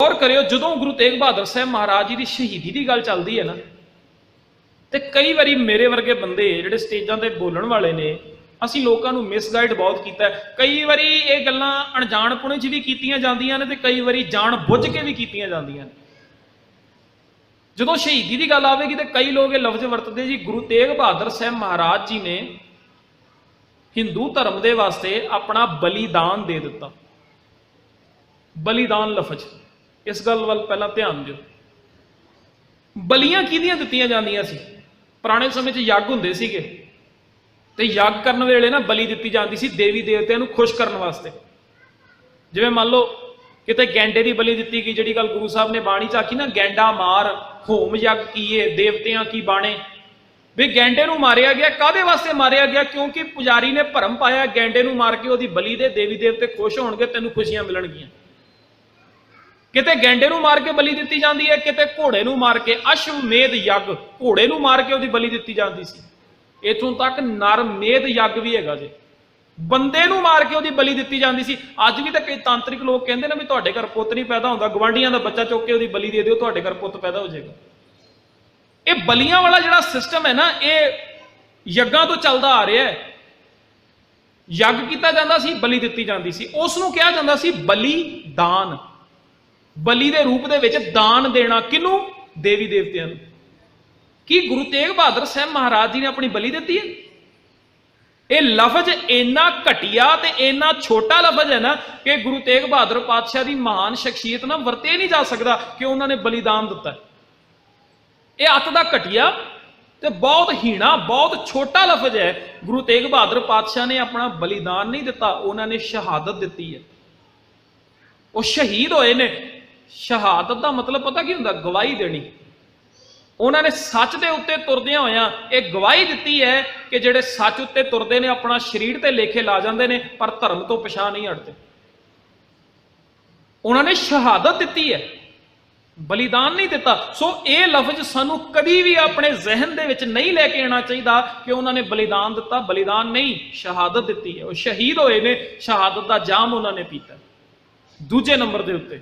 ਗੌਰ ਕਰਿਓ, ਜਦੋਂ ਗੁਰੂ ਤੇਗ ਬਹਾਦਰ ਸਾਹਿਬ ਮਹਾਰਾਜ ਜੀ ਦੀ ਸ਼ਹੀਦੀ ਦੀ ਗੱਲ ਚੱਲਦੀ ਹੈ ਨਾ, ਤੇ ਕਈ ਵਾਰੀ ਮੇਰੇ ਵਰਗੇ ਬੰਦੇ ਜਿਹੜੇ ਸਟੇਜਾਂ ਤੇ ਬੋਲਣ ਵਾਲੇ ਨੇ, ਅਸੀਂ ਲੋਕਾਂ ਨੂੰ ਮਿਸਗਾਈਡ ਬਹੁਤ ਕੀਤਾ ਕਈ ਵਾਰੀ ਇਹ ਗੱਲਾਂ ਅਣਜਾਣਪੁਣੇ 'ਚ ਵੀ ਕੀਤੀਆਂ ਜਾਂਦੀਆਂ ਨੇ ਤੇ ਕਈ ਵਾਰੀ ਜਾਣ ਬੁੱਝ ਕੇ ਵੀ ਕੀਤੀਆਂ ਜਾਂਦੀਆਂ ਨੇ। ਜਦੋਂ ਸ਼ਹੀਦੀ ਦੀ ਗੱਲ ਆਵੇਗੀ ਤੇ ਕਈ ਲੋਕ ਇਹ ਲਫ਼ਜ਼ ਵਰਤਦੇ ਜੀ, ਗੁਰੂ ਤੇਗ ਬਹਾਦਰ ਸਾਹਿਬ ਮਹਾਰਾਜ ਜੀ ਨੇ ਹਿੰਦੂ ਧਰਮ ਦੇ ਵਾਸਤੇ ਆਪਣਾ ਬਲੀਦਾਨ ਦੇ ਦਿੱਤਾ। ਬਲੀਦਾਨ ਲਫ਼ਜ਼। ਇਸ ਗੱਲ ਵੱਲ ਪਹਿਲਾਂ ਧਿਆਨ ਦਿਓ। ਬਲੀਆਂ ਕਿਹਦੀਆਂ ਦਿੱਤੀਆਂ ਜਾਂਦੀਆਂ ਸੀ? ਪੁਰਾਣੇ ਸਮੇਂ 'ਚ ਯੱਗ ਹੁੰਦੇ ਸੀਗੇ। ਤੇ ਯੱਗ ਕਰਨ ਵੇਲੇ ਨਾ ਬਲੀ ਦਿੱਤੀ ਜਾਂਦੀ ਸੀ ਦੇਵੀ ਦੇਵਤਿਆਂ ਨੂੰ ਖੁਸ਼ ਕਰਨ ਵਾਸਤੇ। ਜਿਵੇਂ ਮੰਨ ਲਓ ਕਿਤੇ ਗੈਂਡੇ ਦੀ ਬਲੀ ਦਿੱਤੀ ਗਈ, ਜਿਹੜੀ ਗੱਲ ਗੁਰੂ ਸਾਹਿਬ ਨੇ ਬਾਣੀ ਚ ਆਖੀ ਨਾ, ਗੈਂਡਾ ਮਾਰ, ਹੋਮ ਯੱਗ ਕੀਏ, ਦੇਵਤਿਆਂ ਕੀ ਬਾਣੇ। ਵੀ ਗੈਂਡੇ ਨੂੰ ਮਾਰਿਆ ਗਿਆ ਕਾਦੇ ਵਾਸਤੇ ਮਾਰਿਆ ਗਿਆ? ਕਿਉਂਕਿ ਪੁਜਾਰੀ ਨੇ ਭਰਮ ਪਾਇਆ, ਗੈਂਡੇ ਨੂੰ ਮਾਰ ਕੇ ਉਹਦੀ ਬਲੀ ਦੇ ਦੇਵੀ ਦੇਵਤੇ ਖੁਸ਼ ਹੋਣਗੇ, ਤੈਨੂੰ ਖੁਸ਼ੀਆਂ ਮਿਲਣਗੀਆਂ। ਕਿਤੇ ਗੈਂਡੇ ਨੂੰ ਮਾਰ ਕੇ ਬਲੀ ਦਿੱਤੀ ਜਾਂਦੀ ਹੈ, ਕਿਤੇ ਘੋੜੇ ਨੂੰ ਮਾਰ ਕੇ ਅਸ਼ਵਮੇਧ ਯੱਗ। ਘੋੜੇ ਨੂੰ ਮਾਰ ਕੇ ਉਹਦੀ ਬਲੀ ਦਿੱਤੀ ਜਾਂਦੀ ਸੀ। ਇਥੋਂ ਤੱਕ ਨਰਮੇਧ ਯੱਗ ਵੀ ਹੈਗਾ ਜੇ। ਬੰਦੇ ਨੂੰ ਮਾਰ ਕੇ ਉਹਦੀ ਬਲੀ ਦਿੱਤੀ ਜਾਂਦੀ ਸੀ। ਅੱਜ ਵੀ ਤਾਂ ਕਈ ਤਾਂਤਰਿਕ ਲੋਕ ਕਹਿੰਦੇ ਨੇ ਵੀ ਤੁਹਾਡੇ ਘਰ ਪੁੱਤ ਨਹੀਂ ਪੈਦਾ ਹੁੰਦਾ। ਗਵਾਂਢੀਆਂ ਦਾ ਬੱਚਾ ਚੁੱਕ ਕੇ ਉਹਦੀ ਬਲੀ ਦੇ ਦਿਓ, ਤੁਹਾਡੇ ਘਰ ਪੁੱਤ ਪੈਦਾ ਹੋ ਜਾਏਗਾ। ਇਹ ਬਲੀਆਂ ਵਾਲਾ ਜਿਹੜਾ ਸਿਸਟਮ ਹੈ ਨਾ, ਇਹ ਯੱਗਾਂ ਤੋਂ ਚੱਲਦਾ ਆ ਰਿਹਾ ਹੈ। ਯੱਗ ਕੀਤਾ ਜਾਂਦਾ ਸੀ, ਬਲੀ ਦਿੱਤੀ ਜਾਂਦੀ ਸੀ। ਉਸ ਨੂੰ ਕਿਹਾ ਜਾਂਦਾ ਸੀ ਬਲੀਦਾਨ ਬਲੀ ਦੇ ਰੂਪ ਦੇ ਵਿੱਚ ਦਾਨ ਦੇਣਾ ਕਿਨੂੰ ਦੇਵੀ ਦੇਵਤਿਆਂ ਨੂੰ। ਕੀ ਗੁਰੂ ਤੇਗ ਬਹਾਦਰ ਸਾਹਿਬ ਮਹਾਰਾਜ ਜੀ ਨੇ ਆਪਣੀ ਬਲੀ ਦਿੱਤੀ ਹੈ? ਇਹ ਲਫ਼ਜ਼ ਇੰਨਾ ਘਟੀਆ ਤੇ ਇੰਨਾ ਛੋਟਾ ਲਫ਼ਜ਼ ਹੈ ਨਾ ਕਿ ਗੁਰੂ ਤੇਗ ਬਹਾਦਰ ਪਾਤਸ਼ਾਹ ਦੀ ਮਹਾਨ ਸ਼ਖਸੀਅਤ ਨਾਲ ਵਰਤੇ ਨਹੀਂ ਜਾ ਸਕਦਾ ਕਿ ਉਹਨਾਂ ਨੇ ਬਲੀਦਾਨ ਦਿੱਤਾ ਇਹ ਅੱਤ ਦਾ ਘਟੀਆ ਤੇ ਬਹੁਤ ਹੀਣਾ, ਬਹੁਤ ਛੋਟਾ ਲਫ਼ਜ਼ ਹੈ। ਗੁਰੂ ਤੇਗ ਬਹਾਦਰ ਪਾਤਸ਼ਾਹ ਨੇ ਆਪਣਾ ਬਲੀਦਾਨ ਨਹੀਂ ਦਿੱਤਾ, ਉਹਨਾਂ ਨੇ ਸ਼ਹਾਦਤ ਦਿੱਤੀ ਹੈ। ਉਹ ਸ਼ਹੀਦ ਹੋਏ ਨੇ। ਸ਼ਹਾਦਤ ਦਾ ਮਤਲਬ ਪਤਾ ਕੀ ਹੁੰਦਾ? ਗਵਾਹੀ ਦੇਣੀ। ਉਹਨਾਂ ਨੇ ਸੱਚ ਦੇ ਉੱਤੇ ਤੁਰਦਿਆਂ ਹੋਇਆਂ ਇਹ ਗਵਾਹੀ ਦਿੱਤੀ ਹੈ ਕਿ ਜਿਹੜੇ ਸੱਚ ਉੱਤੇ ਤੁਰਦੇ ਨੇ, ਆਪਣਾ ਸਰੀਰ ਤੇ ਲੇਖੇ ਲਾ ਜਾਂਦੇ ਨੇ, ਪਰ ਧਰਮ ਤੋਂ ਪਛਾਣ ਨਹੀਂ ਹਟਦੇ। ਉਹਨਾਂ ਨੇ ਸ਼ਹਾਦਤ ਦਿੱਤੀ ਹੈ। ਬਲੀਦਾਨ ਨਹੀਂ ਦਿੱਤਾ। ਸੋ ਇਹ ਲਫ਼ਜ਼ ਸਾਨੂੰ ਕਦੀ ਵੀ ਆਪਣੇ ਜ਼ਿਹਨ ਦੇ ਵਿੱਚ ਨਹੀਂ ਲੈ ਕੇ ਆਉਣਾ ਚਾਹੀਦਾ ਕਿ ਉਹਨਾਂ ਨੇ ਬਲੀਦਾਨ ਦਿੱਤਾ। ਬਲੀਦਾਨ ਨਹੀਂ, ਸ਼ਹਾਦਤ ਦਿੱਤੀ ਹੈ। ਉਹ ਸ਼ਹੀਦ ਹੋਏ ਨੇ। ਸ਼ਹਾਦਤ ਦਾ ਜਾਮ ਉਹਨਾਂ ਨੇ ਪੀਤਾ। ਦੂਜੇ ਨੰਬਰ ਦੇ ਉੱਤੇ।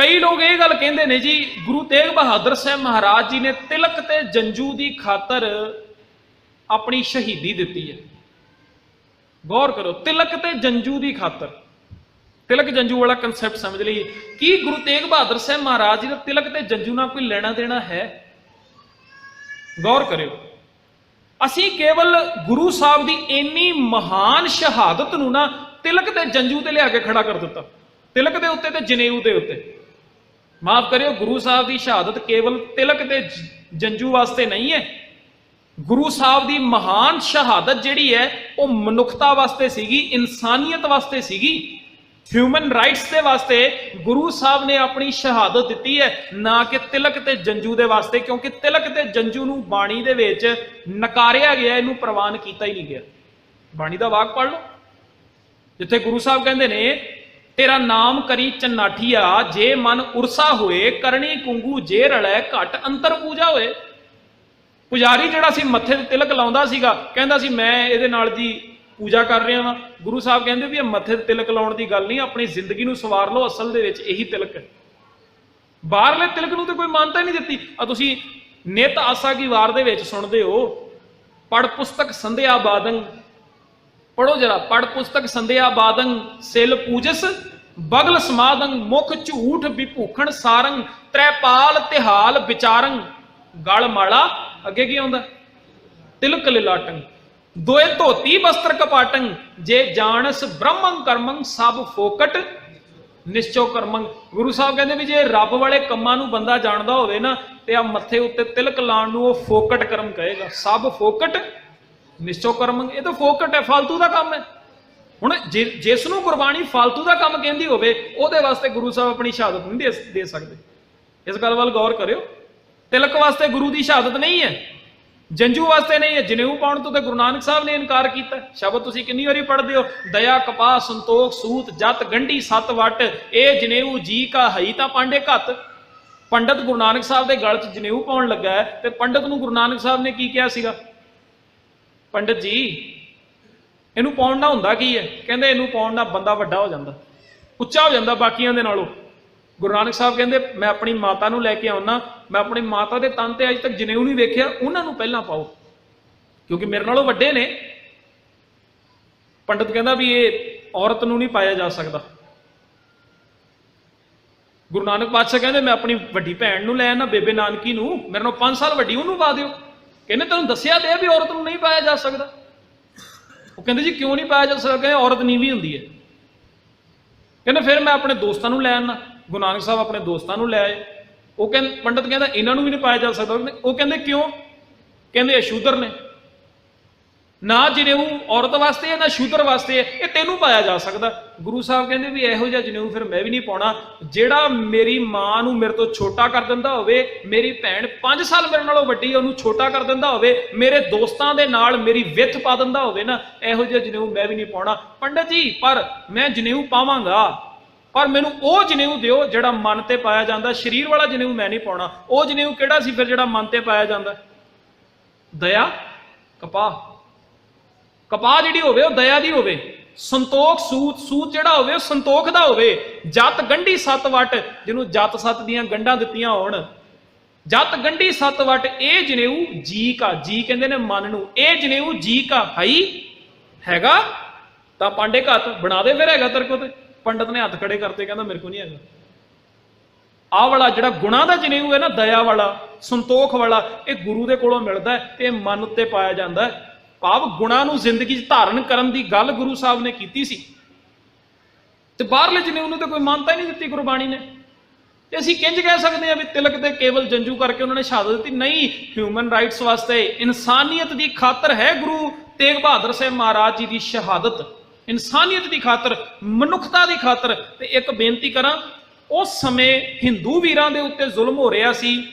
ਕਈ ਲੋਕ ਇਹ ਗੱਲ ਕਹਿੰਦੇ ਨੇ ਜੀ, ਗੁਰੂ ਤੇਗ ਬਹਾਦਰ ਸਾਹਿਬ ਮਹਾਰਾਜ ਜੀ ਨੇ ਤਿਲਕ ਤੇ ਜੰਜੂ ਦੀ ਖਾਤਰ ਆਪਣੀ ਸ਼ਹੀਦੀ ਦਿੱਤੀ ਹੈ। ਗੌਰ ਕਰੋ, ਤਿਲਕ ਤੇ ਜੰਜੂ ਦੀ ਖਾਤਰ। ਤਿਲਕ ਜੰਜੂ ਵਾਲਾ ਕਨਸੈਪਟ ਸਮਝ ਲਈਏ। ਕੀ ਗੁਰੂ ਤੇਗ ਬਹਾਦਰ ਸਾਹਿਬ ਮਹਾਰਾਜ ਜੀ ਦਾ ਤਿਲਕ ਤੇ ਜੰਜੂ ਨਾਲ ਕੋਈ ਲੈਣਾ ਦੇਣਾ ਹੈ? ਗੌਰ ਕਰਿਓ। ਅਸੀਂ ਕੇਵਲ ਗੁਰੂ ਸਾਹਿਬ ਦੀ ਇੰਨੀ ਮਹਾਨ ਸ਼ਹਾਦਤ ਨੂੰ ਨਾ ਤਿਲਕ ਤੇ ਜੰਜੂ ਤੇ ਲਿਆ ਕੇ ਖੜਾ ਕਰ ਦਿੱਤਾ। ਤਿਲਕ ਦੇ ਉੱਤੇ ਤੇ ਜਨੇਊ ਦੇ ਉੱਤੇ। ਮਾਫ ਕਰਿਓ, ਗੁਰੂ ਸਾਹਿਬ ਦੀ ਸ਼ਹਾਦਤ ਕੇਵਲ ਤਿਲਕ ਤੇ ਜੰਜੂ ਵਾਸਤੇ ਨਹੀਂ ਹੈ। ਗੁਰੂ ਸਾਹਿਬ ਦੀ ਮਹਾਨ ਸ਼ਹਾਦਤ ਜਿਹੜੀ ਹੈ, ਉਹ ਮਨੁੱਖਤਾ ਵਾਸਤੇ ਸੀਗੀ, ਇਨਸਾਨੀਅਤ ਵਾਸਤੇ ਸੀਗੀ। ਹਿਊਮਨ ਰਾਈਟਸ ਦੇ ਵਾਸਤੇ ਗੁਰੂ ਸਾਹਿਬ ਨੇ ਆਪਣੀ ਸ਼ਹਾਦਤ ਦਿੱਤੀ ਹੈ, ਨਾ ਕਿ ਤਿਲਕ ਤੇ ਜੰਜੂ ਦੇ ਵਾਸਤੇ, ਕਿਉਂਕਿ ਤਿਲਕ ਤੇ ਜੰਜੂ ਨੂੰ ਬਾਣੀ ਦੇ ਵਿੱਚ ਨਕਾਰਿਆ ਗਿਆ, ਇਹਨੂੰ ਪ੍ਰਵਾਨ ਕੀਤਾ ਹੀ ਨਹੀਂ ਗਿਆ। ਬਾਣੀ ਦਾ ਵਾਕ ਪੜ੍ਹ ਲਓ। ਜਿੱਥੇ ਗੁਰੂ ਸਾਹਿਬ ਕਹਿੰਦੇ ਨੇ ਤੇਰਾ ਨਾਮ ਕਰੀ ਚਨਾਠੀਆ, ਜੇ ਮਨ ਉਰਸਾ ਹੋਏ ਕਰਨੀ ਕੁੰਗੂ ਜੇ ਰਲੈ ਘਟ ਅੰਤਰ ਪੂਜਾ ਹੋਏ। ਪੁਜਾਰੀ ਜਿਹੜਾ ਸੀ ਮੱਥੇ ਤੇ ਤਿਲਕ ਲਾਉਂਦਾ ਸੀਗਾ, ਕਹਿੰਦਾ ਸੀ, ਮੈਂ ਇਹਦੇ ਨਾਲ ਜੀ ਪੂਜਾ ਕਰ ਰਿਹਾ ਵਾਂ। ਗੁਰੂ ਸਾਹਿਬ ਕਹਿੰਦੇ ਵੀ ਇਹ ਮੱਥੇ ਤੇ ਤਿਲਕ ਲਾਉਣ ਦੀ ਗੱਲ ਨਹੀਂ, ਆਪਣੀ ਜ਼ਿੰਦਗੀ ਨੂੰ ਸਵਾਰ ਲਓ, ਅਸਲ ਦੇ ਵਿੱਚ ਇਹੀ ਤਿਲਕ ਹੈ। ਬਾਹਰਲੇ ਤਿਲਕ ਨੂੰ ਤੇ ਕੋਈ ਮਾਨਤਾ ਨਹੀਂ ਦਿੱਤੀ। ਆ ਤੁਸੀਂ ਨਿਤ ਆਸਾ ਕੀ ਵਾਰ ਦੇ ਵਿੱਚ ਸੁਣਦੇ ਹੋ ਪੜ ਪੁਸਤਕ ਸੰਧਿਆ ਬਾਦੰ ਪੜੋ ਜਰਾ ਪੜ ਪੁਸਤਕ ਸੰਧਿਆ ਬਾਦੰ, ਸਿਲ ਪੂਜਸ ਬਗਲ ਸਮਾਦੰ, ਮੁਖ ਝੂਠ ਵਿਭੂਖਣ ਸਾਰੰ, ਤ੍ਰੈਪਾਲ ਤਿਹਾਲ ਵਿਚਾਰੰ। ਗਲ ਮਾਲਾ, ਅੱਗੇ ਕੀ ਆਉਂਦਾ? ਤਿਲਕ ਲਿਲਾਟੰ। ਦੋਏ ਧੋਤੀ ਬਸਤਰ ਕਪਾਟੰ, ਜੇ ਜਾਣਸ ਬ੍ਰਹਮੰ ਕਰਮੰ, ਸਭ ਫੋਕਟ ਨਿਸ਼ਚੋ ਕਰਮੰ। ਗੁਰੂ ਸਾਹਿਬ ਕਹਿੰਦੇ ਵੀ ਜੇ ਰੱਬ ਵਾਲੇ ਕੰਮਾਂ ਨੂੰ ਬੰਦਾ ਜਾਣਦਾ ਹੋਵੇ ਨਾ, ਤੇ ਆ ਮੱਥੇ ਉੱਤੇ ਤਿਲਕ ਲਾਉਣ ਨੂੰ ਉਹ ਫੋਕਟ ਕਰਮ ਕਹੇਗਾ। ਸਭ ਫੋਕਟ ਨਿਸ਼ਚੋ ਕਰਮ, ਇਹ ਤਾਂ ਫੋਕਟ ਹੈ ਫालतू ਦਾ ਕੰਮ ਹੈ। ਹੁਣ ਜਿ- ਜਿਸ ਨੂੰ ਗੁਰਬਾਣੀ ਫालतू ਦਾ ਕੰਮ ਕਹਿੰਦੀ ਹੋਵੇ, ਉਹਦੇ ਵਾਸਤੇ ਗੁਰੂ ਸਾਹਿਬ ਆਪਣੀ ਸ਼ਹਾਦਤ ਨਹੀਂ ਦੇ ਦੇ ਸਕਦੇ। ਇਸ ਗੱਲ ਵੱਲ ਗੌਰ ਕਰਿਓ। ਤਿਲਕ ਵਾਸਤੇ ਗੁਰੂ ਦੀ ਸ਼ਹਾਦਤ ਨਹੀਂ ਹੈ, ਜੰਜੂ ਵਾਸਤੇ ਨਹੀਂ ਹੈ, ਜਨੇਊ ਪਾਉਣ ਤੋਂ ਤੇ ਗੁਰੂ ਨਾਨਕ ਸਾਹਿਬ ਨੇ ਇਨਕਾਰ ਕੀਤਾ। ਸ਼ਬਦ ਤੁਸੀਂ ਕਿੰਨੀ ਵਾਰੀ ਪੜ੍ਹਦੇ ਹੋ? ਦਇਆ, ਕਪਾਹ, ਸੰਤੋਖ, ਸੂਤ, ਜਤ, ਗੰਢੀ, ਸਤ, ਵਟ, ਇਹ ਜਨੇਊ, ਜੀ, ਕਾ, ਹਈ ਤਾਂ ਪਾਂਡੇ ਘਤ। ਪੰਡਤ ਗੁਰੂ ਨਾਨਕ ਸਾਹਿਬ ਦੇ ਗਲ 'ਚ ਜਨੇਊ ਪਾਉਣ ਲੱਗਾ ਹੈ ਤੇ ਪੰਡਤ ਨੂੰ ਗੁਰੂ ਨਾਨਕ ਸਾਹਿਬ ਨੇ ਕੀ ਕਿਹਾ ਸੀਗਾ? ਪੰਡਤ ਜੀ ਇਹਨੂੰ ਪਾਉਣ ਨਾਲ ਹੁੰਦਾ ਕੀ ਹੈ? ਕਹਿੰਦੇ ਇਹਨੂੰ ਪਾਉਣ ਨਾਲ ਬੰਦਾ ਵੱਡਾ ਹੋ ਜਾਂਦਾ, ਉੱਚਾ ਹੋ ਜਾਂਦਾ ਬਾਕੀਆਂ ਦੇ ਨਾਲੋਂ। ਗੁਰੂ ਨਾਨਕ ਸਾਹਿਬ ਕਹਿੰਦੇ, ਮੈਂ ਆਪਣੀ ਮਾਤਾ ਨੂੰ ਲੈ ਕੇ ਆਉਣਾ ਮੈਂ ਆਪਣੀ ਮਾਤਾ ਦੇ ਤਨ ਤੇ ਅਜ ਤੱਕ ਜਨੇਊ ਨਹੀਂ ਵੇਖਿਆ, ਉਹਨਾਂ ਨੂੰ ਪਹਿਲਾਂ ਪਾਓ। ਕਿਉਂਕਿ ਮੇਰੇ ਨਾਲੋਂ ਵੱਡੇ ਨੇ। ਪੰਡਤ ਕਹਿੰਦਾ ਵੀ ਇਹ ਔਰਤ ਨੂੰ ਨਹੀਂ ਪਾਇਆ ਜਾ ਸਕਦਾ। ਗੁਰੂ ਨਾਨਕ ਪਾਤਸ਼ਾਹ ਕਹਿੰਦੇ, ਮੈਂ ਆਪਣੀ ਵੱਡੀ ਭੈਣ ਨੂੰ ਲੈ ਆਣਾ ਬੇਬੇ ਨਾਨਕੀ ਨੂੰ, ਮੇਰੇ ਨਾਲੋਂ 5 ਸਾਲ ਵੱਡੀ, ਉਹਨੂੰ ਪਾ ਦਿਓ। ਕਹਿੰਦੇ, ਤੈਨੂੰ ਦੱਸਿਆ ਤੇ ਵੀ ਔਰਤ ਨੂੰ ਨਹੀਂ ਪਾਇਆ ਜਾ ਸਕਦਾ। ਉਹ ਕਹਿੰਦੇ ਜੀ ਕਿਉਂ ਨਹੀਂ ਪਾਇਆ ਜਾ ਸਕਦਾ ਕਹਿੰਦੇ ਔਰਤ ਨੀਵੀਂ ਹੁੰਦੀ ਹੈ। ਕਹਿੰਦੇ ਫਿਰ ਮੈਂ ਆਪਣੇ ਦੋਸਤਾਂ ਨੂੰ ਲੈ ਆਣਾ ਗੁਰੂ ਨਾਨਕ ਸਾਹਿਬ ਆਪਣੇ ਦੋਸਤਾਂ ਨੂੰ ਲੈ ਆਏ। ਉਹ ਕਹਿੰਦੇ, ਪੰਡਤ ਕਹਿੰਦਾ, ਇਹਨਾਂ ਨੂੰ ਵੀ ਨਹੀਂ ਪਾਇਆ ਜਾ ਸਕਦਾ। ਉਹ ਕਹਿੰਦੇ- ਉਹ ਕਹਿੰਦੇ ਕਿਉਂ? ਕਹਿੰਦੇ ਇਹ ਸ਼ੂਦਰ ਨੇ। ਨਾ ਜਨੇਊ ਔਰਤ ਵਾਸਤੇ ਹੈ, ਨਾ ਸ਼ੂਦਰ ਵਾਸਤੇ ਹੈ, ਇਹ ਤੈਨੂੰ ਪਾਇਆ ਜਾ ਸਕਦਾ। ਗੁਰੂ ਸਾਹਿਬ ਕਹਿੰਦੇ ਵੀ ਇਹੋ ਜਿਹਾ ਜਨੇਊ ਫਿਰ ਮੈਂ ਵੀ ਨਹੀਂ ਪਾਉਣਾ। ਜਿਹੜਾ ਮੇਰੀ ਮਾਂ ਨੂੰ ਮੇਰੇ ਤੋਂ ਛੋਟਾ ਕਰ ਦਿੰਦਾ ਹੋਵੇ, ਮੇਰੀ ਭੈਣ 5 ਸਾਲ ਮੇਰੇ ਨਾਲੋਂ ਵੱਡੀ ਉਹਨੂੰ ਛੋਟਾ ਕਰ ਦਿੰਦਾ ਹੋਵੇ, ਮੇਰੇ ਦੋਸਤਾਂ ਦੇ ਨਾਲ ਮੇਰੀ ਵਿੱਥ ਪਾ ਦਿੰਦਾ ਹੋਵੇ ਨਾ, ਇਹੋ ਜਿਹਾ ਜਨੇਊ ਮੈਂ ਵੀ ਨਹੀਂ ਪਾਉਣਾ। ਪੰਡਤ ਜੀ, ਪਰ ਮੈਂ ਜਨੇਊ ਪਾਵਾਂਗਾ। ਪਰ ਮੈਨੂੰ ਉਹ ਜਨੇਊ ਦਿਓ ਜਿਹੜਾ ਮਨ ਤੇ ਪਾਇਆ ਜਾਂਦਾ। ਸਰੀਰ ਵਾਲਾ ਜਨੇਊ ਮੈਂ ਨਹੀਂ ਪਾਉਣਾ। ਉਹ ਜਨੇਊ ਕਿਹੜਾ ਸੀ ਫਿਰ ਜਿਹੜਾ ਮਨ ਤੇ ਪਾਇਆ ਜਾਂਦਾ? ਦਇਆ, ਕਪਾਹ। ਕਪਾਹ ਜਿਹੜੀ ਹੋਵੇ ਉਹ ਦਇਆ ਦੀ ਹੋਵੇ, ਸੰਤੋਖ ਸੂਤ ਸੂਤ ਜਿਹੜਾ ਹੋਵੇ ਉਹ ਸੰਤੋਖ ਦਾ ਹੋਵੇ, ਜਤ ਗੰਢੀ ਸੱਤ ਵਟ, ਜਿਹਨੂੰ ਜਤ ਸੱਤ ਦੀਆਂ ਗੰਢਾਂ ਦਿੱਤੀਆਂ ਹੋਣ। ਜਤ ਗੰਢੀ ਸੱਤ ਵਟ, ਇਹ ਜਨੇਊ ਜੀ ਕਾ ਜੀ ਕਹਿੰਦੇ ਨੇ ਮਨ ਨੂੰ, ਇਹ ਜਨੇਊ ਜੀ ਕਾ ਹਈ ਹੈਗਾ? ਤਾਂ ਪਾਂਡੇ ਘੱਤ ਬਣਾ ਦੇ ਫਿਰ ਹੈਗਾ ਤੇਰੇ ਕੋਲ ਤੇ। ਪੰਡਤ ਨੇ ਹੱਥ ਖੜੇ ਕਰਤੇ, ਕਹਿੰਦਾ ਮੇਰੇ ਕੋਲ ਨਹੀਂ ਹੈਗਾ। ਆਹ ਵਾਲਾ ਜਿਹੜਾ ਗੁਣਾ ਦਾ ਜਨੇਊ ਹੈ ਨਾ, ਦਇਆ ਵਾਲਾ, ਸੰਤੋਖ ਵਾਲਾ, ਇਹ ਗੁਰੂ ਦੇ ਕੋਲੋਂ ਮਿਲਦਾ ਹੈ ਤੇ ਇਹ ਮਨ ਉੱਤੇ ਪਾਇਆ ਜਾਂਦਾ ਹੈ। ਭਾਵ ਗੁਣਾ ਨੂੰ ਜ਼ਿੰਦਗੀ 'ਚ ਧਾਰਨ ਕਰਨ ਦੀ ਗੱਲ ਗੁਰੂ ਸਾਹਿਬ ਨੇ ਕੀਤੀ ਸੀ। ਤੇ ਬਾਹਰਲੇ ਜਨੇਊ ਉਹਨੂੰ ਤਾਂ ਕੋਈ ਮਾਨਤਾ ਹੀ ਨਹੀਂ ਦਿੱਤੀ ਗੁਰਬਾਣੀ ਨੇ। ਤੇ ਅਸੀਂ ਕਿੰਜ ਕਹਿ ਸਕਦੇ ਹਾਂ ਵੀ ਤਿਲਕ ਤੇ ਕੇਵਲ ਜੰਜੂ ਕਰਕੇ ਉਹਨਾਂ ਨੇ ਸ਼ਹਾਦਤ ਦਿੱਤੀ? ਨਹੀਂ ਹਿਊਮਨ ਰਾਈਟਸ ਵਾਸਤੇ ਇਨਸਾਨੀਅਤ ਦੀ ਖਾਤਰ ਹੈ ਗੁਰੂ ਤੇਗ ਬਹਾਦਰ ਸਾਹਿਬ ਮਹਾਰਾਜ ਜੀ ਦੀ ਸ਼ਹਾਦਤ। ਇਨਸਾਨੀਅਤ ਦੀ ਖਾਤਰ, ਮਨੁੱਖਤਾ ਦੀ ਖਾਤਰ। ਤੇ ਇੱਕ ਬੇਨਤੀ ਕਰਾਂ, ਉਸ ਸਮੇਂ ਹਿੰਦੂ ਵੀਰਾਂ ਦੇ ਉੱਤੇ ਜ਼ੁਲਮ ਹੋ ਰਿਹਾ ਸੀ।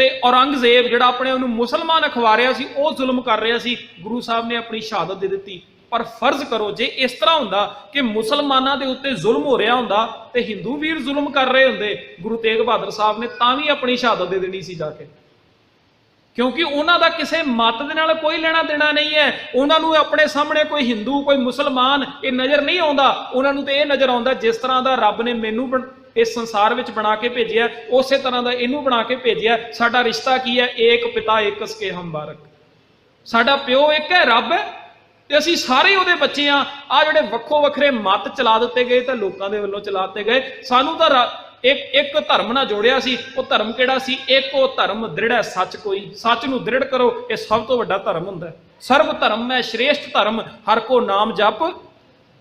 ਤੇ ਔਰੰਗਜ਼ੇਬ ਜਿਹੜਾ ਆਪਣੇ ਉਹਨੂੰ ਮੁਸਲਮਾਨ ਅਖਵਾਰਿਆ ਸੀ, ਉਹ ਜ਼ੁਲਮ ਕਰ ਰਿਹਾ ਸੀ। ਗੁਰੂ ਸਾਹਿਬ ਨੇ ਆਪਣੀ ਸ਼ਹਾਦਤ ਦੇ ਦਿੱਤੀ। ਪਰ ਫਰਜ਼ ਕਰੋ, ਜੇ ਇਸ ਤਰ੍ਹਾਂ ਹੁੰਦਾ ਕਿ ਮੁਸਲਮਾਨਾਂ ਦੇ ਉੱਤੇ ਜ਼ੁਲਮ ਹੋ ਰਿਹਾ ਹੁੰਦਾ ਤੇ ਹਿੰਦੂ ਵੀਰ ਜ਼ੁਲਮ ਕਰ ਰਹੇ ਹੁੰਦੇ, ਗੁਰੂ ਤੇਗ ਬਹਾਦਰ ਸਾਹਿਬ ਨੇ ਤਾਂ ਵੀ ਆਪਣੀ ਸ਼ਹਾਦਤ ਦੇ ਦੇਣੀ ਸੀ ਜਾ ਕੇ। ਕਿਉਂਕਿ ਉਹਨਾਂ ਦਾ ਕਿਸੇ ਮਤ ਦੇ ਨਾਲ ਕੋਈ ਲੈਣਾ ਦੇਣਾ ਨਹੀਂ ਹੈ। ਉਹਨਾਂ ਨੂੰ ਆਪਣੇ ਸਾਹਮਣੇ ਕੋਈ ਹਿੰਦੂ, ਕੋਈ ਮੁਸਲਮਾਨ ਇਹ ਨਜ਼ਰ ਨਹੀਂ ਆਉਂਦਾ। ਉਹਨਾਂ ਨੂੰ ਤੇ ਇਹ ਨਜ਼ਰ ਆਉਂਦਾ, ਜਿਸ ਤਰ੍ਹਾਂ ਦਾ ਰੱਬ ਨੇ ਮੈਨੂੰ ਇਸ ਸੰਸਾਰ ਵਿੱਚ ਬਣਾ ਕੇ ਭੇਜਿਆ, ਉਸੇ ਤਰ੍ਹਾਂ ਦਾ ਇਹਨੂੰ ਬਣਾ ਕੇ ਭੇਜਿਆ, ਸਾਡਾ ਰਿਸ਼ਤਾ ਕੀ ਹੈ? ਏਕ ਪਿਤਾ ਏਕਸ ਕੇ ਹਮ ਸਾਡਾ ਪਿਓ ਇੱਕ ਹੈ, ਰੱਬ ਹੈ, ਤੇ ਅਸੀਂ ਸਾਰੇ ਉਹਦੇ ਬੱਚੇ ਆ ਆ ਜਿਹੜੇ ਵੱਖੋ ਵੱਖਰੇ ਮਤ ਚਲਾ ਦਿੱਤੇ ਗਏ ਤਾਂ ਲੋਕਾਂ ਦੇ ਵੱਲੋਂ ਚਲਾ ਦਿੱਤੇ ਗਏ। ਸਾਨੂੰ ਤਾਂ ਰ- ਇੱਕ ਇੱਕ ਧਰਮ ਨਾਲ ਜੋੜਿਆ ਸੀ। ਉਹ ਧਰਮ ਕਿਹੜਾ ਸੀ? ਇੱਕ ਉਹ ਧਰਮ ਦ੍ਰਿੜ ਹੈ, ਸੱਚ ਕੋਈ। ਸੱਚ ਨੂੰ ਦ੍ਰਿੜ ਕਰੋ, ਇਹ ਸਭ ਤੋਂ ਵੱਡਾ ਧਰਮ ਹੁੰਦਾ ਹੈ। ਸਰਬ ਧਰਮ ਹੈ, ਸ਼੍ਰੇਸ਼ਟ ਧਰਮ। ਹਰ ਕੋ ਨਾਮ ਜਪ।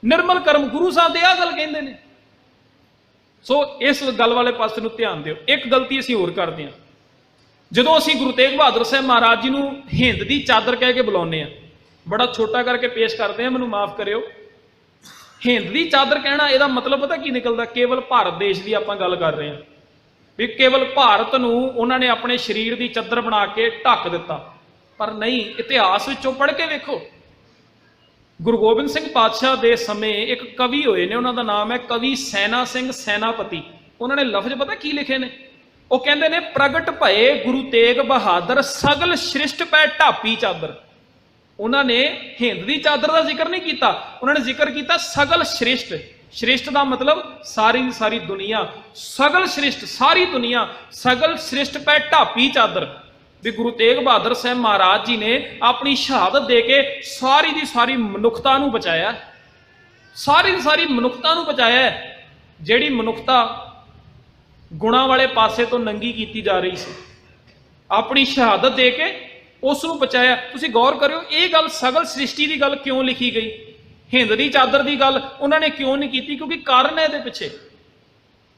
ਨਿਰਮਲ ਕਰਮ ਗੁਰੂ ਸਾਹਿਬ ਦੇ ਆ ਗੱਲ ਕਹਿੰਦੇ ਨੇ। ਸੋ ਇਸ ਗੱਲ ਵਾਲੇ ਪਾਸੇ ਨੂੰ ਧਿਆਨ ਦਿਓ। ਇੱਕ ਗਲਤੀ ਅਸੀਂ ਹੋਰ ਕਰਦੇ ਹਾਂ। ਜਦੋਂ ਅਸੀਂ ਗੁਰੂ ਤੇਗ ਬਹਾਦਰ ਸਾਹਿਬ ਮਹਾਰਾਜ ਜੀ ਨੂੰ ਹਿੰਦ ਦੀ ਚਾਦਰ ਕਹਿ ਕੇ ਬੁਲਾਉਂਦੇ ਆ ਬੜਾ ਛੋਟਾ ਕਰਕੇ ਪੇਸ਼ ਕਰਦੇ ਆ ਮੈਨੂੰ ਮਾਫ ਕਰਿਓ। ਹਿੰਦ ਦੀ ਚਾਦਰ ਕਹਿਣਾ, ਇਹਦਾ ਮਤਲਬ ਪਤਾ ਕੀ ਨਿਕਲਦਾ? ਕੇਵਲ ਭਾਰਤ ਦੇਸ਼ ਦੀ ਆਪਾਂ ਗੱਲ ਕਰ ਰਹੇ ਹਾਂ। ਵੀ ਕੇਵਲ ਭਾਰਤ ਨੂੰ ਉਹਨਾਂ ਨੇ ਆਪਣੇ ਸਰੀਰ ਦੀ ਚਾਦਰ ਬਣਾ ਕੇ ਢੱਕ ਦਿੱਤਾ। ਪਰ ਨਹੀਂ, ਇਤਿਹਾਸ ਵਿੱਚੋਂ ਪੜ੍ਹ ਕੇ ਵੇਖੋ। ਗੁਰੂ ਗੋਬਿੰਦ ਸਿੰਘ ਪਾਤਸ਼ਾਹ ਦੇ ਸਮੇਂ ਇੱਕ ਕਵੀ ਹੋਏ ਨੇ, ਉਹਨਾਂ ਦਾ ਨਾਮ ਹੈ ਕਵੀ ਸੈਨਾ ਸਿੰਘ ਸੈਨਾਪਤੀ। ਉਹਨਾਂ ਨੇ ਲਫ਼ਜ਼ ਪਤਾ ਕੀ ਲਿਖੇ ਨੇ? ਉਹ ਕਹਿੰਦੇ ਨੇ, ਪ੍ਰਗਟ ਭਏ ਗੁਰੂ ਤੇਗ ਬਹਾਦਰ, ਸਗਲ ਸ੍ਰਿਸ਼ਟ ਪੈ ਢਾਪੀ ਚਾਦਰ। ਉਹਨਾਂ ਨੇ ਹਿੰਦ ਦੀ ਚਾਦਰ ਦਾ ਜ਼ਿਕਰ ਨਹੀਂ ਕੀਤਾ। ਉਹਨਾਂ ਨੇ ਜ਼ਿਕਰ ਕੀਤਾ ਸਗਲ ਸ੍ਰਿਸ਼ਟ। ਸ੍ਰਿਸ਼ਟ ਦਾ ਮਤਲਬ ਸਾਰੀ ਦੀ ਸਾਰੀ ਦੁਨੀਆ। ਸਗਲ ਸ੍ਰਿਸ਼ਟ, ਸਾਰੀ ਦੁਨੀਆ, ਸਗਲ ਸ੍ਰਿਸ਼ਟ ਪੈ ਢਾਪੀ ਚਾਦਰ। ਵੀ ਗੁਰੂ ਤੇਗ ਬਹਾਦਰ ਸਾਹਿਬ ਮਹਾਰਾਜ ਜੀ ਨੇ ਆਪਣੀ ਸ਼ਹਾਦਤ ਦੇ ਕੇ ਸਾਰੀ ਦੀ ਸਾਰੀ ਮਨੁੱਖਤਾ ਨੂੰ ਬਚਾਇਆ। ਸਾਰੀ ਦੀ ਸਾਰੀ ਮਨੁੱਖਤਾ ਨੂੰ ਬਚਾਇਆ ਜਿਹੜੀ ਮਨੁੱਖਤਾ ਗੁਣਾ ਵਾਲੇ ਪਾਸੇ ਤੋਂ ਨੰਗੀ ਕੀਤੀ ਜਾ ਰਹੀ ਸੀ। ਆਪਣੀ ਸ਼ਹਾਦਤ ਦੇ ਕੇ ਉਸ ਨੂੰ ਬਚਾਇਆ। ਤੁਸੀਂ ਗੌਰ ਕਰਿਓ, ਇਹ ਗੱਲ ਸਗਲ ਸ੍ਰਿਸ਼ਟੀ ਦੀ ਗੱਲ ਕਿਉਂ ਲਿਖੀ ਗਈ? ਹਿੰਦ ਦੀ ਚਾਦਰ ਦੀ ਗੱਲ ਉਹਨਾਂ ਨੇ ਕਿਉਂ ਨਹੀਂ ਕੀਤੀ? ਕਿਉਂਕਿ ਕਾਰਨ ਹੈ ਇਹਦੇ ਪਿੱਛੇ।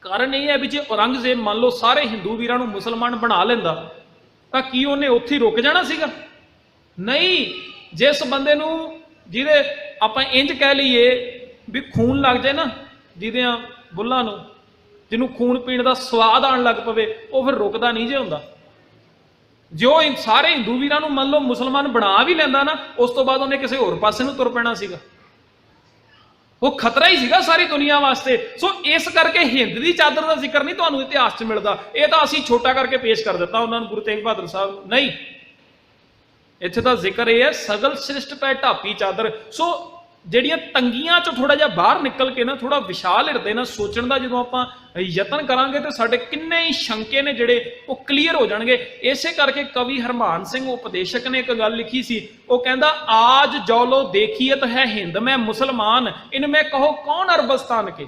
ਕਾਰਨ ਇਹ ਹੈ ਵੀ ਜੇ ਔਰੰਗਜ਼ੇਬ ਮੰਨ ਲਓ ਸਾਰੇ ਹਿੰਦੂ ਵੀਰਾਂ ਨੂੰ ਮੁਸਲਮਾਨ ਬਣਾ ਲੈਂਦਾ ਤਾਂ ਕੀ ਉਹਨੇ ਉੱਥੇ ਹੀ ਰੁਕ ਜਾਣਾ ਸੀਗਾ? ਨਹੀਂ, ਜਿਸ ਬੰਦੇ ਨੂੰ ਜਿਹਦੇ ਆਪਾਂ ਇੰਜ ਕਹਿ ਲਈਏ ਵੀ ਖੂਨ ਲੱਗ ਜਾਏ ਨਾ ਜਿਹਦਿਆਂ ਬੁੱਲਾਂ ਨੂੰ, ਜਿਹਨੂੰ ਖੂਨ ਪੀਣ ਦਾ ਸਵਾਦ ਆਉਣ ਲੱਗ ਪਵੇ, ਉਹ ਫਿਰ ਰੁਕਦਾ ਨਹੀਂ ਜੇ ਹੁੰਦਾ। ਜੋ ਸਾਰੇ ਹਿੰਦੂ ਵੀਰਾਂ ਨੂੰ ਮੰਨ ਲਓ ਮੁਸਲਮਾਨ ਬਣਾ ਵੀ ਲੈਂਦਾ ਨਾ, ਉਸ ਤੋਂ ਬਾਅਦ ਉਹਨੇ ਕਿਸੇ ਹੋਰ ਪਾਸੇ ਨੂੰ ਤੁਰ ਪੈਣਾ ਸੀਗਾ। ਉਹ ਖਤਰਾ ਹੀ ਸੀਗਾ ਸਾਰੀ ਦੁਨੀਆ ਵਾਸਤੇ। ਸੋ ਇਸ ਕਰਕੇ ਹਿੰਦ ਦੀ ਚਾਦਰ ਦਾ ਜ਼ਿਕਰ ਨਹੀਂ ਤੁਹਾਨੂੰ ਇਤਿਹਾਸ 'ਚ ਮਿਲਦਾ। ਇਹ ਤਾਂ ਅਸੀਂ ਛੋਟਾ ਕਰਕੇ ਪੇਸ਼ ਕਰ ਦਿੱਤਾ ਉਹਨਾਂ ਨੂੰ, ਗੁਰੂ ਤੇਗ ਬਹਾਦਰ ਸਾਹਿਬ। ਨਹੀਂ। ਇੱਥੇ ਦਾ ਜ਼ਿਕਰ ਇਹ ਹੈ, ਸਗਲ ਸ੍ਰਿਸ਼ਟ ਪੈ ਢਾਪੀ ਚਾਦਰ। ਸੋ ਜਿਹੜੀਆਂ ਤੰਗੀਆਂ ਚੋਂ ਥੋੜਾ ਜਿਹਾ ਬਾਹਰ ਨਿਕਲ ਕੇ ਨਾ ਥੋੜਾ ਵਿਸ਼ਾਲ ਹਿਰਦੇ ਨਾਲ ਸੋਚਣ ਦਾ ਜਦੋਂ ਆਪਾਂ ਯਤਨ ਕਰਾਂਗੇ ਤੇ ਸਾਡੇ ਕਿੰਨੇ ਹੀ ਸ਼ੰਕੇ ਨੇ ਜਿਹੜੇ ਉਹ ਕਲੀਅਰ ਹੋ ਜਾਣਗੇ। ਇਸੇ ਕਰਕੇ ਕਵੀ ਹਰਮਾਨ ਸਿੰਘ, ਉਪਦੇਸ਼ਕ ਨੇ ਇੱਕ ਗੱਲ ਲਿਖੀ ਸੀ। ਉਹ ਕਹਿੰਦਾ, ਆਜ ਜੋ ਲੋ ਦੇਖੀਅਤ ਹੈ ਹਿੰਦ, ਮੈਂ ਮੁਸਲਮਾਨ, ਇਨ ਮੈਂ ਕਹੋ ਕੌਣ ਅਰਬਸਤਾਨ ਕੇ?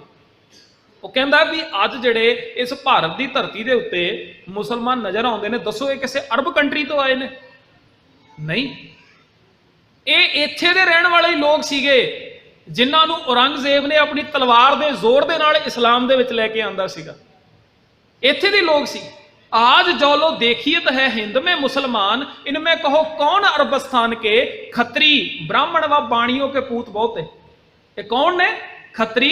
ਉਹ ਕਹਿੰਦਾ ਵੀ ਅੱਜ ਜਿਹੜੇ ਇਸ ਭਾਰਤ ਦੀ ਧਰਤੀ ਦੇ ਉੱਤੇ ਮੁਸਲਮਾਨ ਨਜ਼ਰ ਆਉਂਦੇ ਨੇ, ਦੱਸੋ ਇਹ ਕਿਸੇ ਅਰਬ ਕੰਟਰੀ ਤੋਂ ਆਏ ਨੇ? ਨਹੀਂ। ਇਹ ਇੱਥੇ ਦੇ ਰਹਿਣ ਵਾਲੇ ਹੀ ਲੋਕ ਸੀਗੇ ਜਿਨ੍ਹਾਂ ਨੂੰ ਔਰੰਗਜ਼ੇਬ ਨੇ ਆਪਣੀ ਤਲਵਾਰ ਦੇ ਜ਼ੋਰ ਦੇ ਨਾਲ ਇਸਲਾਮ ਦੇ ਵਿੱਚ ਲੈ ਕੇ ਆਂਦਾ ਸੀਗਾ ਇੱਥੇ ਦੇ ਲੋਕ ਸੀ ਆਜ ਜੋ ਲੋ ਦੇਖੀਤ ਹੈ ਹਿੰਦ में मुसलमान इनमें कहो कौन अरबस्थान के खत्री ब्राह्मण व बाणियों के पूत बहुते ये कौन ने खत्री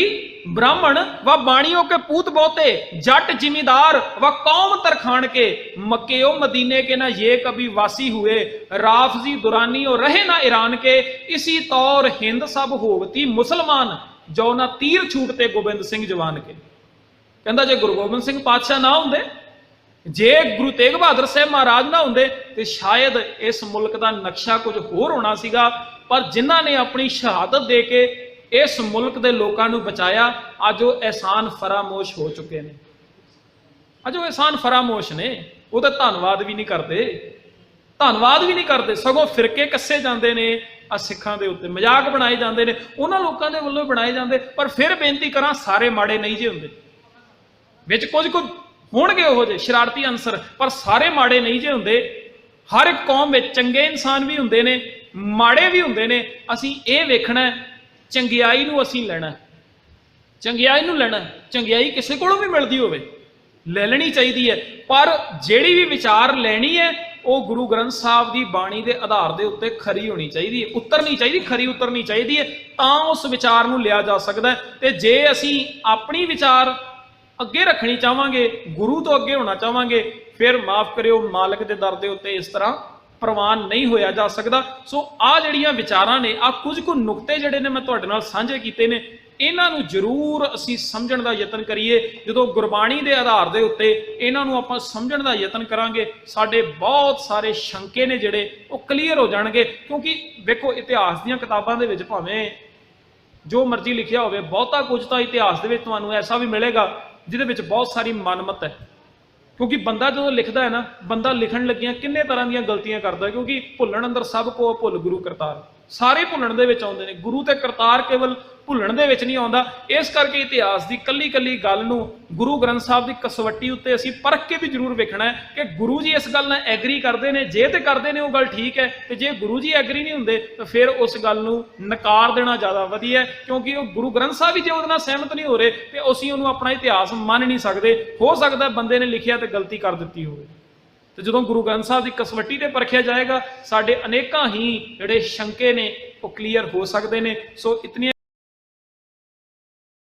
ब्राह्मण व बाणियों के पूत बहुते जट जिमीदार व कौम तरखान के मक्के मदीने के ना ये कभी वासी हुए राफजी दुरानी और रहे ना ईरान के इसी तौर हिंद सब होवती मुसलमान जो ना तीर छूटते गोबिंद सिंह जवान के ਕਹਿੰਦਾ ਜੇ ਗੁਰੂ ਗੋਬਿੰਦ ਸਿੰਘ ਪਾਤਸ਼ਾਹ ਨਾ ਹੁੰਦੇ ਜੇ ਗੁਰੂ ਤੇਗ ਬਹਾਦਰ ਸਾਹਿਬ ਮਹਾਰਾਜ ਨਾ ਹੁੰਦੇ ਤੇ ਸ਼ਾਇਦ ਇਸ ਮੁਲਕ ਦਾ ਨਕਸ਼ਾ ਕੁਝ ਹੋਰ ਹੋਣਾ ਸੀਗਾ ਪਰ ਜਿਨ੍ਹਾਂ ਨੇ ਆਪਣੀ ਸ਼ਹਾਦਤ ਦੇ ਕੇ ਇਸ ਮੁਲਕ ਦੇ ਲੋਕਾਂ ਨੂੰ ਬਚਾਇਆ, ਅੱਜ ਉਹ ਇਹਸਾਨ ਫਰਾਮੋਸ਼ ਹੋ ਚੁੱਕੇ ਨੇ। ਅੱਜ ਉਹ ਐਸਾਨ ਫਰਾਮੋਸ਼ ਨੇ, ਉਹ ਤਾਂ ਧੰਨਵਾਦ ਵੀ ਨਹੀਂ ਕਰਦੇ। ਧੰਨਵਾਦ ਵੀ ਨਹੀਂ ਕਰਦੇ, ਸਗੋਂ ਫਿਰਕੇ ਕੱਸੇ ਜਾਂਦੇ ਨੇ ਆ ਸਿੱਖਾਂ ਦੇ ਉੱਤੇ ਮਜ਼ਾਕ ਬਣਾਏ ਜਾਂਦੇ ਨੇ, ਉਹਨਾਂ ਲੋਕਾਂ ਦੇ ਵੱਲੋਂ ਬਣਾਏ ਜਾਂਦੇ, ਪਰ ਫਿਰ ਬੇਨਤੀ ਕਰਾਂ, ਸਾਰੇ ਮਾੜੇ ਨਹੀਂ ਜੇ ਹੁੰਦੇ। ਵਿੱਚ ਕੁਝ ਕੁ ਹੋਣਗੇ ਉਹੋ ਜਿਹੇ ਸ਼ਰਾਰਤੀ ਅਨਸਰ, ਪਰ ਸਾਰੇ ਮਾੜੇ ਨਹੀਂ ਜੇ ਹੁੰਦੇ। ਹਰ ਇੱਕ ਕੌਮ ਵਿੱਚ ਚੰਗੇ ਇਨਸਾਨ ਵੀ ਹੁੰਦੇ ਨੇ, ਮਾੜੇ ਵੀ ਹੁੰਦੇ ਨੇ। ਅਸੀਂ ਇਹ ਵੇਖਣਾ ਚੰਗਿਆਈ ਨੂੰ ਅਸੀਂ ਲੈਣਾ ਚੰਗਿਆਈ ਨੂੰ ਲੈਣਾ ਚੰਗਿਆਈ ਕਿਸੇ ਕੋਲੋਂ ਵੀ ਮਿਲਦੀ ਹੋਵੇ, ਲੈ ਲੈਣੀ ਚਾਹੀਦੀ ਹੈ। ਪਰ ਜਿਹੜੀ ਵੀ ਵਿਚਾਰ ਲੈਣੀ ਹੈ, ਉਹ ਗੁਰੂ ਗ੍ਰੰਥ ਸਾਹਿਬ ਦੀ ਬਾਣੀ ਦੇ ਆਧਾਰ ਦੇ ਉੱਤੇ ਖਰੀ ਹੋਣੀ ਚਾਹੀਦੀ ਹੈ। ਉਤਰਨੀ ਚਾਹੀਦੀ, ਖਰੀ ਉਤਰਨੀ ਚਾਹੀਦੀ ਹੈ। ਤਾਂ ਉਸ ਵਿਚਾਰ ਨੂੰ ਲਿਆ ਜਾ ਸਕਦਾ ਹੈ। ਤੇ ਜੇ ਅਸੀਂ ਆਪਣੀ ਵਿਚਾਰ ਅੱਗੇ ਰੱਖਣੀ ਚਾਹਾਂਗੇ, ਗੁਰੂ ਤੋਂ ਅੱਗੇ ਹੋਣਾ ਚਾਹਾਂਗੇ, ਫਿਰ ਮਾਫ ਕਰਿਓ, ਮਾਲਕ ਦੇ ਦਰ ਦੇ ਉੱਤੇ ਇਸ ਤਰ੍ਹਾਂ ਪ੍ਰਵਾਨ ਨਹੀਂ ਹੋਇਆ ਜਾ ਸਕਦਾ। ਸੋ ਆ ਜਿਹੜੀਆਂ ਵਿਚਾਰਾਂ ਨੇ ਆ ਕੁਝ ਕੁ ਨੁਕਤੇ ਜਿਹੜੇ ਨੇ ਮੈਂ ਤੁਹਾਡੇ ਨਾਲ ਸਾਂਝੇ ਕੀਤੇ ਨੇ, ਇਹਨਾਂ ਨੂੰ ਜ਼ਰੂਰ ਅਸੀਂ ਸਮਝਣ ਦਾ ਯਤਨ ਕਰੀਏ। ਜਦੋਂ ਗੁਰਬਾਣੀ ਦੇ ਆਧਾਰ ਦੇ ਉੱਤੇ ਇਹਨਾਂ ਨੂੰ ਆਪਾਂ ਸਮਝਣ ਦਾ ਯਤਨ ਕਰਾਂਗੇ, ਸਾਡੇ ਬਹੁਤ ਸਾਰੇ ਸ਼ੰਕੇ ਨੇ ਜਿਹੜੇ, ਉਹ ਕਲੀਅਰ ਹੋ ਜਾਣਗੇ। ਕਿਉਂਕਿ ਵੇਖੋ, ਇਤਿਹਾਸ ਦੀਆਂ ਕਿਤਾਬਾਂ ਦੇ ਵਿੱਚ ਭਾਵੇਂ ਜੋ ਮਰਜ਼ੀ ਲਿਖਿਆ ਹੋਵੇ, ਬਹੁਤਾ ਕੁਝ ਤਾਂ ਇਤਿਹਾਸ ਦੇ ਵਿੱਚ ਤੁਹਾਨੂੰ ਐਸਾ ਵੀ ਮਿਲੇਗਾ, ਜਿਹਦੇ ਵਿੱਚ ਬਹੁਤ ਸਾਰੀ ਮਨਮਤ ਹੈ। ਕਿਉਂਕਿ ਬੰਦਾ ਜਦੋਂ ਲਿਖਦਾ ਹੈ ਨਾ, ਬੰਦਾ ਲਿਖਣ ਲੱਗਿਆਂ ਕਿੰਨੇ ਤਰ੍ਹਾਂ ਦੀਆਂ ਗਲਤੀਆਂ ਕਰਦਾ ਕਿਉਂਕਿ ਭੁੱਲਣ ਅੰਦਰ ਸਭ ਕੋ ਭੁੱਲ ਗੁਰੂ ਕਰਤਾਰ। ਸਾਰੇ ਭੁੱਲਣ ਦੇ ਵਿੱਚ ਆਉਂਦੇ ਨੇ। ਗੁਰੂ ਤੇ ਕਰਤਾਰ ਕੇਵਲ ਭੁੱਲਣ ਦੇ ਵਿੱਚ ਨਹੀਂ ਆਉਂਦਾ। ਇਸ ਕਰਕੇ ਇਤਿਹਾਸ ਦੀ ਕੱਲੀ ਕੱਲੀ ਗੱਲ ਨੂੰ ਗੁਰੂ ਗ੍ਰੰਥ ਸਾਹਿਬ ਦੀ ਕਸਵੱਟੀ ਉੱਤੇ ਅਸੀਂ ਪਰਖ ਕੇ ਵੀ ਜ਼ਰੂਰ ਵੇਖਣਾ ਹੈ ਕਿ ਗੁਰੂ ਜੀ ਇਸ ਗੱਲ ਨਾਲ ਐਗਰੀ ਕਰਦੇ ਨੇ, ਜੇ ਤੇ ਕਰਦੇ ਨੇ ਉਹ ਗੱਲ ਠੀਕ ਹੈ, ਤੇ ਜੇ ਗੁਰੂ ਜੀ ਐਗਰੀ ਨਹੀਂ ਹੁੰਦੇ, ਤਾਂ ਫਿਰ ਉਸ ਗੱਲ ਨੂੰ ਨਕਾਰ ਦੇਣਾ ਜ਼ਿਆਦਾ ਵਧੀਆ ਹੈ, ਕਿਉਂਕਿ ਉਹ ਗੁਰੂ ਗ੍ਰੰਥ ਸਾਹਿਬ ਵੀ ਜੇ ਉਹਦੇ ਨਾਲ ਸਹਿਮਤ ਨਹੀਂ ਹੋ ਰਹੇ, ਤੇ ਅਸੀਂ ਉਹਨੂੰ ਆਪਣਾ ਇਤਿਹਾਸ ਮੰਨ ਨਹੀਂ ਸਕਦੇ। ਹੋ ਸਕਦਾ ਬੰਦੇ ਨੇ ਲਿਖਿਆ ਤੇ ਗਲਤੀ ਕਰ ਦਿੱਤੀ ਹੋਵੇ। ਤੇ ਜਦੋਂ ਗੁਰੂ ਗ੍ਰੰਥ ਸਾਹਿਬ ਦੀ ਕਸਵੱਟੀ ਤੇ ਪਰਖਿਆ ਜਾਏਗਾ, ਸਾਡੇ ਅਨੇਕਾਂ ਹੀ ਜਿਹੜੇ ਸ਼ੰਕੇ ਨੇ, ਉਹ ਕਲੀਅਰ ਹੋ ਸਕਦੇ ਨੇ। ਸੋ ਇਤਨੀਆਂ